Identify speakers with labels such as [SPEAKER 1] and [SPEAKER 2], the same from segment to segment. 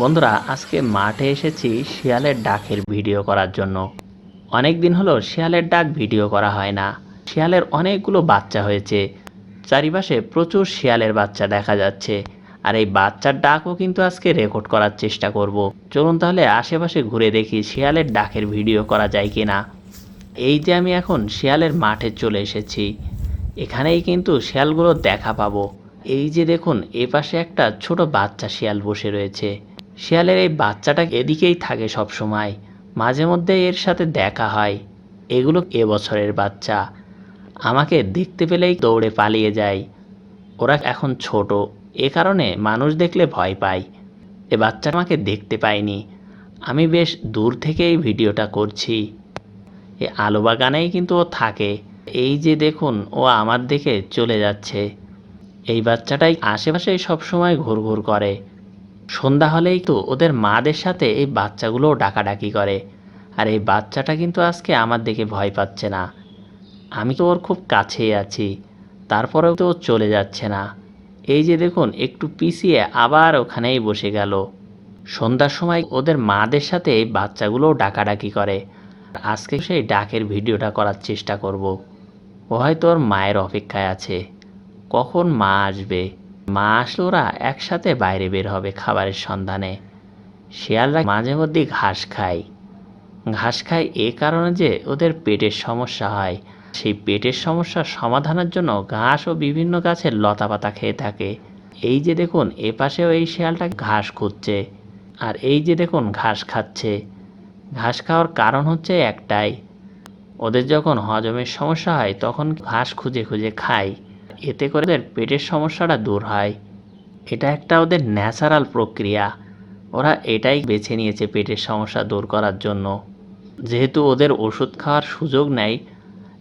[SPEAKER 1] বন্ধুরা, আজকে মাঠে এসেছি শিয়ালের ডাকের ভিডিও করার জন্য। অনেক দিন হলো শিয়ালের ডাক ভিডিও করা হয় না। শিয়ালের অনেকগুলো বাচ্চা হয়েছে। চারিপাশে প্রচুর শিয়ালের বাচ্চা দেখা যাচ্ছে। আর এই বাচ্চার ডাকও কিন্তু আজকে রেকর্ড করার চেষ্টা করব। চলুন তাহলে আশেপাশে ঘুরে দেখি শিয়ালের ডাকের ভিডিও করা যায় কি না এই যে আমি এখন শিয়ালের মাঠে চলে এসেছি। এখানেই কিন্তু শিয়ালগুলো দেখা পাবো। এই যে দেখুন এ পাশে একটা ছোট বাচ্চা শিয়াল বসে রয়েছে। শিয়ালের এই বাচ্চাটা এদিকেই থাকে সব সময়। মাঝে মধ্যে এর সাথে দেখা হয়। এগুলো এবছরের বাচ্চা। আমাকে দেখতে পেলেই দৌড়ে পালিয়ে যায়। ওরা এখন ছোট। এ কারণে মানুষ দেখলে ভয় পায়। এ বাচ্চা আমাকে দেখতে পায়নি। আমি বেশ দূর থেকেই ভিডিওটা করছি। এ আলো বাগানেই কিন্তু ও থাকে। এই যে দেখুন, ও আমার দিকে চলে যাচ্ছে। এই বাচ্চাটাই আশেপাশেই সবসময় ঘুরঘুর করে। সন্ধ্যা হলেই তো ওদের মাদের সাথে এই বাচ্চাগুলোও ডাকাডাকি করে। আর এই বাচ্চাটা কিন্তু আজকে আমার দেখে ভয় পাচ্ছে না। আমি তো ওর খুব কাছেই আছি, তারপরেও তো চলে যাচ্ছে না। এই যে দেখুন, একটু পিছিয়ে আবার ওখানেই বসে গেল। সন্ধ্যার সময় ওদের মাদের সাথে এই বাচ্চাগুলোও ডাকাডাকি করে। আজকে সেই ডাকের ভিডিওটা করার চেষ্টা করব। ও হয়তো ওর মায়ের অপেক্ষায় আছে। কখন মা আসবে? মা আসলে ওরা একসাথে বাইরে বের হবে খাবারের সন্ধানে। শিয়ালরা মাঝে মধ্যেই ঘাস খায়। ঘাস খায় এ কারণে যে ওদের পেটের সমস্যা হয়। সেই পেটের সমস্যার সমাধানের জন্য ঘাস ও বিভিন্ন গাছের লতাপাতা খেয়ে থাকে। এই যে দেখুন, এ পাশেও এই শিয়ালটা ঘাস খুঁজছে। আর এই যে দেখুন, ঘাস খাচ্ছে। ঘাস খাওয়ার কারণ হচ্ছে একটাই। ওদের যখন হজমের সমস্যা হয়, তখন ঘাস খুঁজে খুঁজে খায়। এতে করে ওদের পেটের সমস্যাটা দূর হয়। এটা একটা ওদের ন্যাচারাল প্রক্রিয়া। ওরা এটাই বেছে নিয়েছে পেটের সমস্যা দূর করার জন্য। যেহেতু ওদের ওষুধ খাওয়ার সুযোগ নেই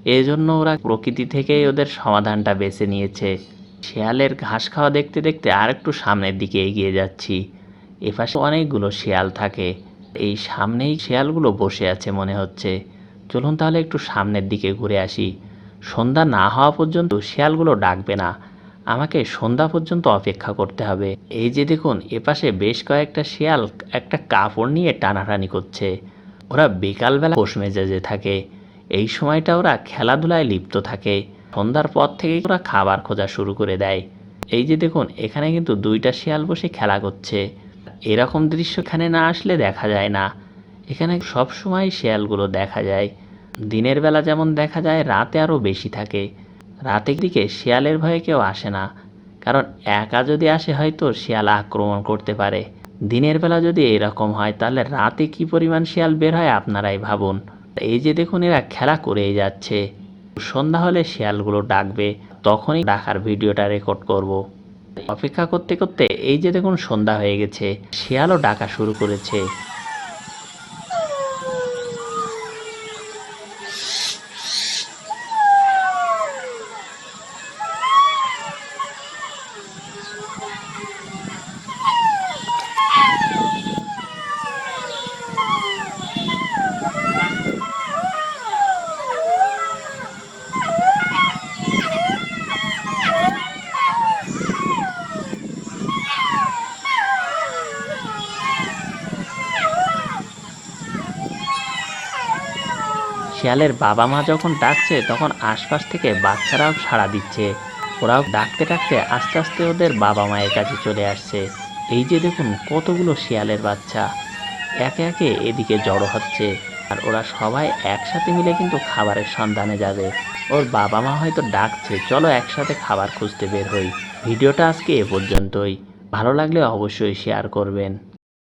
[SPEAKER 1] এই জন্য ওরা প্রকৃতি থেকেই ওদের সমাধানটা বেছে নিয়েছে। শিয়ালের ঘাস খাওয়া দেখতে দেখতে আর একটু সামনের দিকে এগিয়ে যাচ্ছি। এপাশে অনেকগুলো শিয়াল থাকে। এই সামনেই শিয়ালগুলো বসে আছে মনে হচ্ছে। চলুন তাহলে একটু সামনের দিকে ঘুরে আসি। সন্ধ্যা না হওয়া পর্যন্ত শিয়ালগুলো ডাকবে না। আমাকে সন্ধ্যা পর্যন্ত অপেক্ষা করতে হবে। এই যে দেখুন, এপাশে বেশ কয়েকটা শিয়াল একটা কাপড় নিয়ে টানাটানি করছে। ওরা বিকালবেলা পোষ মেজাজে থাকে। এই সময়টা ওরা খেলাধুলায় লিপ্ত থাকে। সন্ধ্যার পর থেকে ওরা খাবার খোঁজা শুরু করে দেয়। এই যে দেখুন, এখানে কিন্তু দুইটা শিয়াল বসে খেলা করছে। এরকম দৃশ্য এখানে না আসলে দেখা যায় না। এখানে সব সময় শিয়ালগুলো দেখা যায়। দিনের বেলা যেমন দেখা যায় রাতে আরও বেশি থাকে। রাতের দিকে শিয়ালের ভয়ে কেউ আসে না, কারণ একা যদি আসে হয়তো শিয়াল আক্রমণ করতে পারে। দিনের বেলা যদি এরকম হয়, তাহলে রাতে কি পরিমাণ শিয়াল বের হয় আপনারাই ভাবুন। এই যে দেখুন, এরা খেলা করেই যাচ্ছে। সন্ধ্যা হলে শিয়ালগুলো ডাকবে, তখনই ডাকার ভিডিওটা রেকর্ড করব। অপেক্ষা করতে করতে এই যে দেখুন, সন্ধ্যা হয়ে গেছে। শিয়ালও ডাকা শুরু করেছে। শিয়ালের বাবা মা যখন ডাকছে, তখন আশপাশ থেকে বাচ্চারাও সাড়া দিচ্ছে। ওরাও ডাকতে ডাকতে আস্তে আস্তে ওদের বাবা মায়ের কাছে চলে আসছে। এই যে দেখুন, কতগুলো শিয়ালের বাচ্চা। একে একে এদিকে জড়ো হচ্ছে। আর ওরা সবাই একসাথে মিলে কিন্তু খাবারের সন্ধানে যাবে। ওর বাবা মা হয়তো ডাকছে, চলো একসাথে খাবার খুঁজতে বের হই। ভিডিওটা আজকে এ পর্যন্তই। ভালো লাগলে অবশ্যই শেয়ার করবেন।